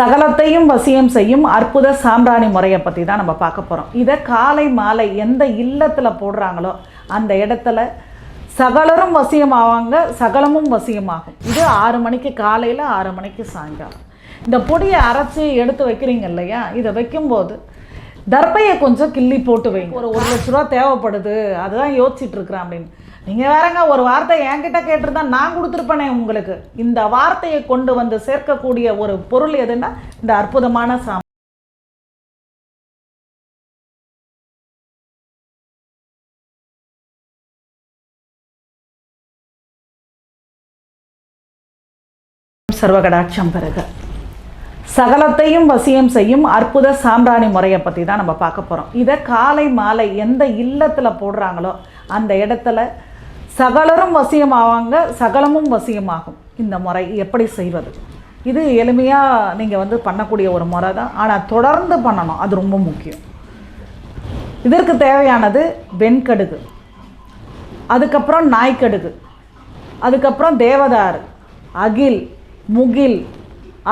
சகலத்தையும் வசியம் செய்யும் அற்புத சாம்பிராணி முறையை பற்றி தான் நம்ம பார்க்க போகிறோம் இதை காலை மாலை எந்த இல்லத்தில் போடுறாங்களோ அந்த இடத்துல சகலரும் வசியம் ஆவாங்க சகலமும் வசியமாகும். இது ஆறு மணிக்கு காலையில் ஆறு மணிக்கு சாயங்காலம். இந்த பொடியை அரைச்சி எடுத்து வைக்கிறீங்க இல்லையா? இதை வைக்கும்போது தர்பையை கொஞ்சம் கிள்ளி போட்டு வைங்க. ஒரு ஒரு லட்ச ரூபா தேவைப்படுது அதுதான் யோசிச்சுட்டு இருக்கிறேன் அப்படின்னு. நீங்கள் வேறங்க ஒரு வார்த்தை என்கிட்ட கேட்டிருந்தா நான் கொடுத்துருப்பேனே உங்களுக்கு. இந்த வார்த்தையை கொண்டு வந்து சேர்க்கக்கூடிய ஒரு பொருள் எதுன்னா இந்த அற்புதமான சாமி சர்வகடாட்சம் பெருக சகலத்தையும் வசியம் செய்யும் அற்புத சாம்பிராணி முறையை பற்றி தான் நம்ம பார்க்க போகிறோம் இதை காலை மாலை எந்த இல்லத்தில் போடுறாங்களோ அந்த இடத்துல சகலரும் வசியம் ஆவாங்க சகலமும் வசியமாகும். இந்த முறை எப்படி செய்வது? இது எளிமையாக நீங்கள் வந்து பண்ணக்கூடிய ஒரு முறை தான் ஆனால் தொடர்ந்து பண்ணணும். அது ரொம்ப முக்கியம். இதற்கு தேவையானது வெண்கடுகு. அதுக்கப்புறம் நாய்க்கடுகு. அதுக்கப்புறம் தேவதார் அகில் முகில்.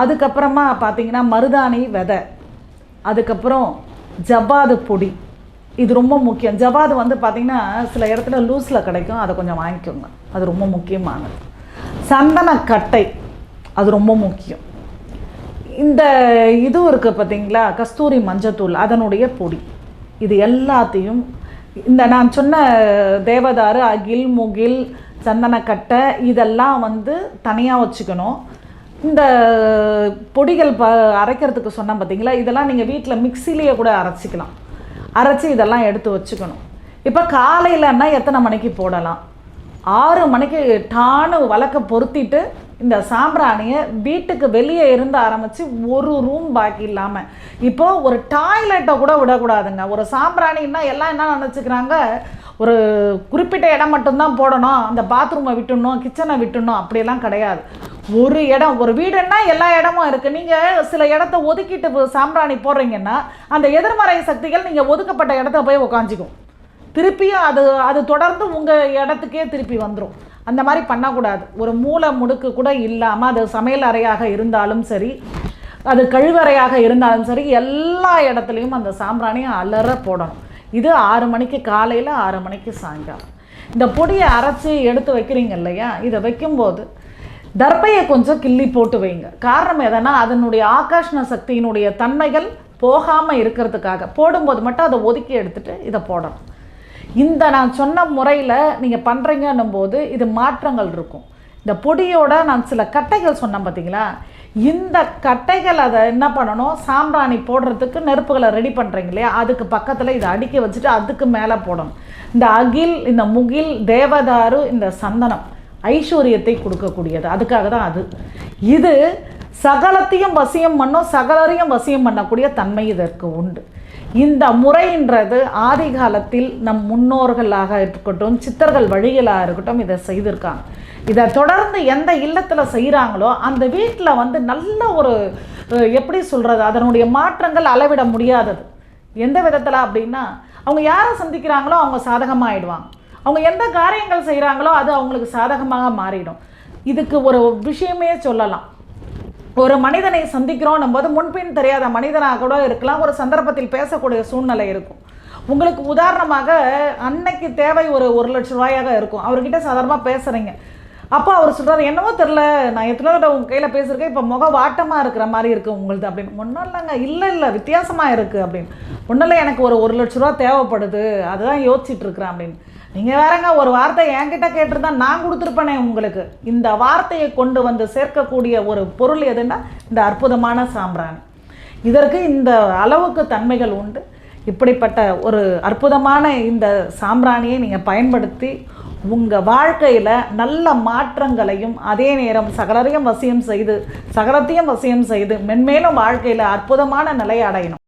அதுக்கப்புறமா பார்த்தீங்கன்னா மருதாணி விதை. அதுக்கப்புறம் ஜவ்வாது பொடி. இது ரொம்ப முக்கியம். ஜவ்வாது வந்து பார்த்திங்கன்னா சில இடத்துல லூஸில் கிடைக்கும். அதை கொஞ்சம் வாங்கிக்கோங்க. அது ரொம்ப முக்கியமானது. சந்தனக்கட்டை. அது ரொம்ப முக்கியம். இந்த இது இருக்குது பார்த்தீங்களா கஸ்தூரி மஞ்சத்தூள் அதனுடைய பொடி. இது எல்லாத்தையும் இந்த நான் சொன்ன தேவதாரு அகில் முகில் சந்தனக்கட்டை இதெல்லாம் வந்து தனியாக வச்சுக்கணும். இந்த பொடிகள் ப அரைக்கிறதுக்கு சொன்னேன் பார்த்தீங்களா இதெல்லாம் நீங்கள் வீட்டில் மிக்சிலேயே கூட அரைச்சிக்கலாம். அரைச்சி இதெல்லாம் எடுத்து வச்சுக்கணும். இப்போ காலையிலன்னா எத்தனை மணிக்கு போடலாம்? ஆறு மணிக்கு டானு வழக்க பொருத்திட்டு இந்த சாம்பிராணியை வீட்டுக்கு வெளியே இருந்து ஆரம்பித்து ஒரு ரூம் பாக்கி இல்லாமல் இப்போது ஒரு டாய்லெட்டை கூட விடக்கூடாதுங்க. ஒரு சாம்பிராணின்னா எல்லாம் என்ன நினச்சிக்கிறாங்க? ஒரு குறிப்பிட்ட இடம் மட்டும்தான் போடணும். அந்த பாத்ரூமை விட்டுடணும் கிச்சனை விட்டுடணும். அப்படியெல்லாம் கிடையாது. ஒரு இடம் ஒரு வீடுன்னா எல்லா இடமும் இருக்குது நீங்கள் சில இடத்த ஒதுக்கிட்டு சாம்பிராணி போடுறீங்கன்னா அந்த எதிர்மறை சக்திகள் நீங்கள் ஒதுக்கப்பட்ட இடத்த போய் உக்காஞ்சிக்கும். திருப்பியும் அது அது தொடர்ந்து உங்கள் இடத்துக்கே திருப்பி வந்துடும் அந்த மாதிரி பண்ணக்கூடாது. ஒரு மூளை முடுக்கு கூட இல்லாமல் அது சமையல் அறையாக இருந்தாலும் சரி அது கழிவறையாக இருந்தாலும் சரி எல்லா இடத்துலையும் அந்த சாம்பிராணியை அலற போடணும். இது ஆறு மணிக்கு காலையில் ஆறு மணிக்கு சாயங்காலம். இந்த பொடியை அரைச்சி எடுத்து வைக்கிறீங்க இல்லையா? இதை வைக்கும்போது தர்பையை கொஞ்சம் கிள்ளி போட்டு வைங்க. காரணம் எதனா அதனுடைய ஆகாஷ்ண சக்தியினுடைய தன்மைகள் போகாமல் இருக்கிறதுக்காக. போடும்போது மட்டும் அதை ஒதுக்கி எடுத்துட்டு இதை போடணும். இந்த நான் சொன்ன முறையில் நீங்கள் பண்ணுறீங்கன்னும் போது இது மாற்றங்கள் இருக்கும். இந்த பொடியோட நான் சில கட்டைகள் சொன்னேன் பார்த்தீங்களா இந்த கட்டைகள் அதை என்ன பண்ணணும்? சாம்பிராணி போடுறதுக்கு நெருப்புகளை ரெடி பண்ணுறீங்க இல்லையா? அதுக்கு பக்கத்தில் இதை அடுக்கி வச்சுட்டு அதுக்கு மேலே போடணும். இந்த அகில் இந்த முகில் தேவதாரு இந்த சந்தனம் ஐஸ்வர்யத்தை கொடுக்கக்கூடியது. அதுக்காக தான் அது. இது சகலத்தையும் வசியம் பண்ணும் சகலரையும் வசியம் பண்ணக்கூடிய தன்மை இதற்கு உண்டு. இந்த முறைன்றது ஆதி காலத்தில் நம் முன்னோர்களாக இருக்கட்டும் சித்தர்கள் வழிகளாக இருக்கட்டும் இதை செய்திருக்காங்க. இதை தொடர்ந்து எந்த இல்லத்தில் செய்கிறாங்களோ அந்த வீட்டில் வந்து நல்ல ஒரு எப்படி சொல்கிறது அதனுடைய மாற்றங்கள் அளவிட முடியாதது. எந்த விதத்தில் அப்படின்னா அவங்க யாரை சந்திக்கிறாங்களோ அவங்க சாதகமாகிடுவாங்க அவங்க எந்த காரியங்கள் செய்கிறாங்களோ அது அவங்களுக்கு சாதகமாக மாறிடும். இதுக்கு ஒரு விஷயமே சொல்லலாம். ஒரு மனிதனை சந்திக்கிறோம் போது முன்பின் தெரியாத மனிதனாக கூட இருக்கலாம். ஒரு சந்தர்ப்பத்தில் பேசக்கூடிய சூழ்நிலை இருக்கும். உங்களுக்கு உதாரணமாக அன்னைக்கு தேவை ஒரு ஒரு லட்ச ரூபாயாக இருக்கும். அவர்கிட்ட சாதாரணமாக பேசுகிறீங்க அப்போ அவர் சொல்கிறார் என்னவோ தெரில நான் எத்தனை தடவை உங்கள் கையில் பேசியிருக்கேன். இப்போ முக வாட்டமாக இருக்கிற மாதிரி இருக்குது உங்களுது அப்படின்னு. ஒன்றும் இல்லைங்க. இல்லை இல்லை. வித்தியாசமாக இருக்குது அப்படின்னு. ஒன்றும் இல்லை. எனக்கு ஒரு ஒரு லட்ச ரூபா தேவைப்படுது. அதுதான் யோசிச்சுட்டு இருக்கிறேன் அப்படின்னு. நீங்கள் வேறங்க ஒரு வார்த்தை என்கிட்ட கேட்டிருந்தா நான் கொடுத்துருப்பேனே உங்களுக்கு. இந்த வார்த்தையை கொண்டு வந்து சேர்க்கக்கூடிய ஒரு பொருள் எதுன்னா இந்த அற்புதமான சாம்பிராணி. இதற்கு இந்த அளவுக்கு தன்மைகள் உண்டு. இப்படிப்பட்ட ஒரு அற்புதமான இந்த சாம்பிராணியை நீங்கள் பயன்படுத்தி உங்கள் வாழ்க்கையில் நல்ல மாற்றங்களையும் அதே நேரம் சகலரையும் வசியம் செய்து சகலத்தையும் வசியம் செய்து மென்மேலும் வாழ்க்கையில் அற்புதமான நிலையை அடையணும்.